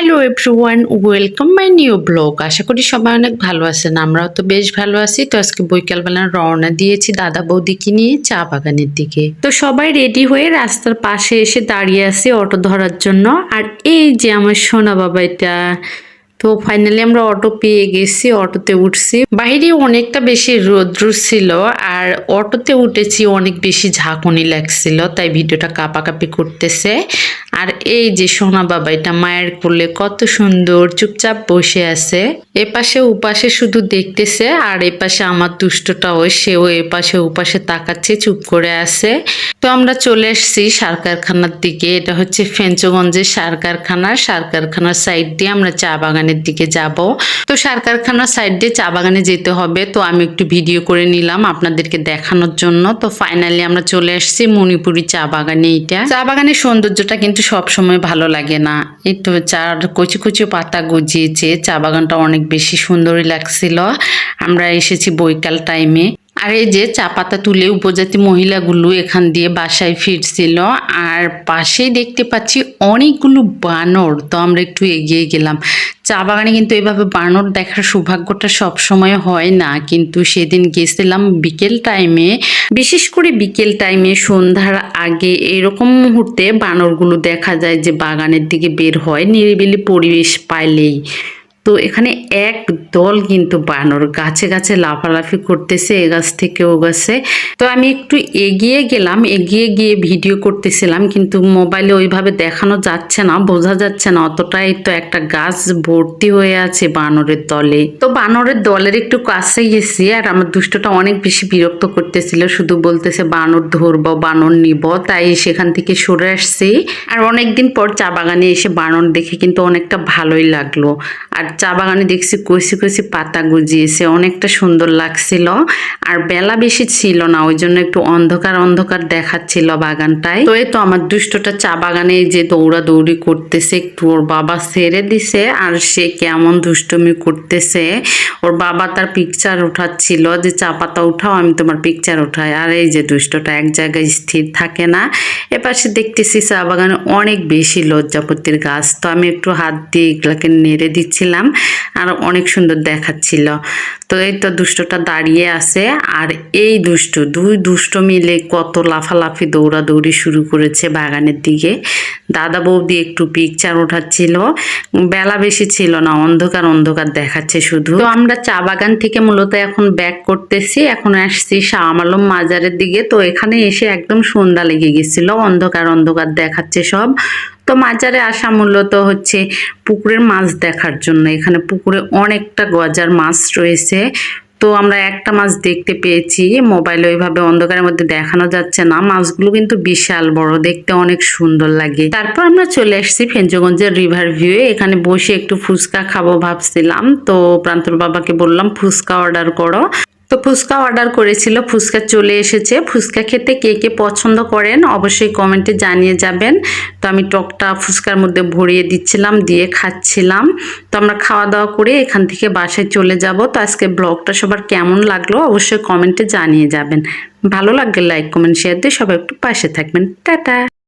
Hello everyone welcome my new blog আশা করি সবাই অনেক ভালো আছেন। আমরাও তো বেশ ভালো আছি। তো আজকে বৈকালবেলা রওনা দিয়েছি দাদা বৌদিকে নিয়ে চা বাগানের দিকে। তো সবাই রেডি হয়ে রাস্তার পাশে এসে দাঁড়িয়ে আছি অটো ধরার জন্য। আর এই যে আমার সোনা বাবা এটা, তো ফাইনালি আমরা অটো পেয়ে গেছি অটোতে উঠছি। বাইরে অনেকটা বেশি রৌদ্র ছিল আর অটোতে উঠেছি অনেক বেশি ঝাঁকুনি লাগছিল, তাই ভিডিওটা কাপাকাপি করতেছে। আর এই যে সোনা বাবা, এটা মায়ের কোলে কত সুন্দর, চুপচাপ বসে আছে। এপাশে উপাশে শুধু দেখতেছে, আর এপাশে আমার দুষ্টটাও, সেও এপাশে উপাশে তাকাচ্ছে, চুপ করে আছে। তো আমরা চলে এসেছি সার কারখানার দিকে। এটা হচ্ছে ফেঞ্চগঞ্জের সার কারখানা। সার কারখানার সাইড দিয়ে আমরা চা বাগানের দিকে যাব। তো সার কারখানার সাইড দিয়ে চা বাগানে যেতে হবে। তো আমি একটু ভিডিও করে নিলাম আপনাদেরকে দেখানোর জন্য। তো ফাইনালি আমরা চলে আসছি মণিপুরি চা বাগানে। এইটা চা বাগানের সৌন্দর্যটা কিন্তু সব সময় ভালো লাগে না। একটু চার কচি কচি পাতা গজিয়েছে, চা বাগানটা অনেক বেশি সুন্দরই লাগছিল। আমরা এসেছি বৈকাল টাইমে আর এই যে চা পাতা তুলে উপজাতি মহিলাগুলো এখান দিয়ে বাসায় ফিরছিল, আর পাশেই দেখতে পাচ্ছি অনেকগুলো বানর। তো আমরা একটু এগিয়ে গেলাম। চা বাগানে কিন্তু এভাবে বানর দেখার সৌভাগ্যটা সব সময় হয় না। কিন্তু সেদিন গেছিলাম বিকেল টাইমে, বিশেষ করে বিকেল টাইমে সন্ধ্যার আগে এরকম মুহূর্তে বানরগুলো দেখা যায় যে বাগানের দিকে বের হয়, নিরিবিলি পরিবেশ পাইলেই। তো এখানে এক দল কিন্তু বানর গাছে গাছে লাফালাফি করতেছে এ গাছ থেকে ও গাছে। তো আমি একটু এগিয়ে গেলাম, এগিয়ে গিয়ে ভিডিও করতেছিলাম কিন্তু মোবাইলে ওইভাবে দেখানো যাচ্ছে না, বোঝা যাচ্ছে না অতটাই তো একটা গাছ ভর্তি হয়ে আছে বানরের দলে। তো বানরের দলের একটু কাছে গেছি আর আমার দুষ্টটা অনেক বেশি বিরক্ত করতেছিল, শুধু বলতেছে বানর ধরব, বানর নিব, তাই সেখান থেকে সরে আসছি। আর অনেকদিন পর চা বাগানে এসে বানর দেখে কিন্তু অনেকটা ভালোই লাগল। আর চা বাগানে দেখছি কষি কষি পাতা গুজিয়েছে, অনেকটা সুন্দর লাগছিল। আর বেলা বেশি ছিল না, ওই জন্য একটু অন্ধকার অন্ধকার দেখাচ্ছিল বাগানটায়। তো এই তো আমার দুষ্টটা চা বাগানে যে দৌড়া দৌড়ি করতেছে, একটু ওর বাবা সেরে দিছে, আর সে কেমন দুষ্টমি করতেছে। ওর বাবা তার পিকচার উঠাচ্ছিল যে, চা পাতা উঠাও, আমি তোমার পিকচার উঠাই। আর এই যে দুষ্টটা এক জায়গায় স্থির থাকে না এপাশে দেখতেছি চা বাগানে অনেক বেশি লজ্জাপতির গাছ। তো আমি একটু হাত দিয়ে এগুলাকে নেড়ে দিচ্ছিলাম, আর অনেক সুন্দর দেখাচ্ছিল। তো এই তো দুষ্টটা দাঁড়িয়ে আছে আর এই দুষ্ট, দুই দুষ্ট মিলে কত লাফালাফি দৌড়াদৌড়ি শুরু করেছে বাগানের দিকে। দাদা বৌদি একটু পিকচার ওঠাচ্ছিল বেলা বেশি ছিল না, অন্ধকার অন্ধকার দেখাচ্ছে শুধু। তো আমরা চা বাগান থেকে মূলত এখন ব্যাক করতেছি, এখন আসছি শাহ আলম মাজারের দিকে। তো এখানে এসে একদম সন্ধ্যা লেগে গেছিল, অন্ধকার অন্ধকার দেখাচ্ছে সব। তো মাজারে আসা মূলত হচ্ছে পুকুরের মাছ দেখার জন্য। এখানে পুকুরে অনেকটা গজার মাছ রয়েছে। তো আমরা একটা মাছ দেখতে পেয়েছি। মোবাইলে ওইভাবে অন্ধকারের মধ্যে দেখানো যাচ্ছে না। মাছগুলো কিন্তু বিশাল বড়। দেখতে অনেক সুন্দর লাগে। তারপর আমরা চলে আসছি ফেঞ্চগঞ্জের রিভার ভিউ এখানে বসে একটু ফুচকা খাব ভাবছিলাম। তো প্রান্তর বাবাকে বললাম, ফুচকা অর্ডার করো। তো ফুচকা অর্ডার করেছিল, ফুচকা চলে এসেছে। ফুচকা খেতে কে কে পছন্দ করেন অবশ্যই কমেন্টে জানিয়ে যাবেন। তো আমি টকটা ফুচকার মধ্যে ভরিয়ে দিচ্ছিলাম, দিয়ে খাচ্ছিলাম। তো আমরা খাওয়া দাওয়া করে এখান থেকে বাসায় চলে যাব। তো আজকে ব্লগটা সবার কেমন লাগল অবশ্যই কমেন্টে জানিয়ে যাবেন। ভালো লাগলে লাইক কমেন্ট শেয়ার দিয়ে সবাই একটু পাশে থাকবেন। টাটা!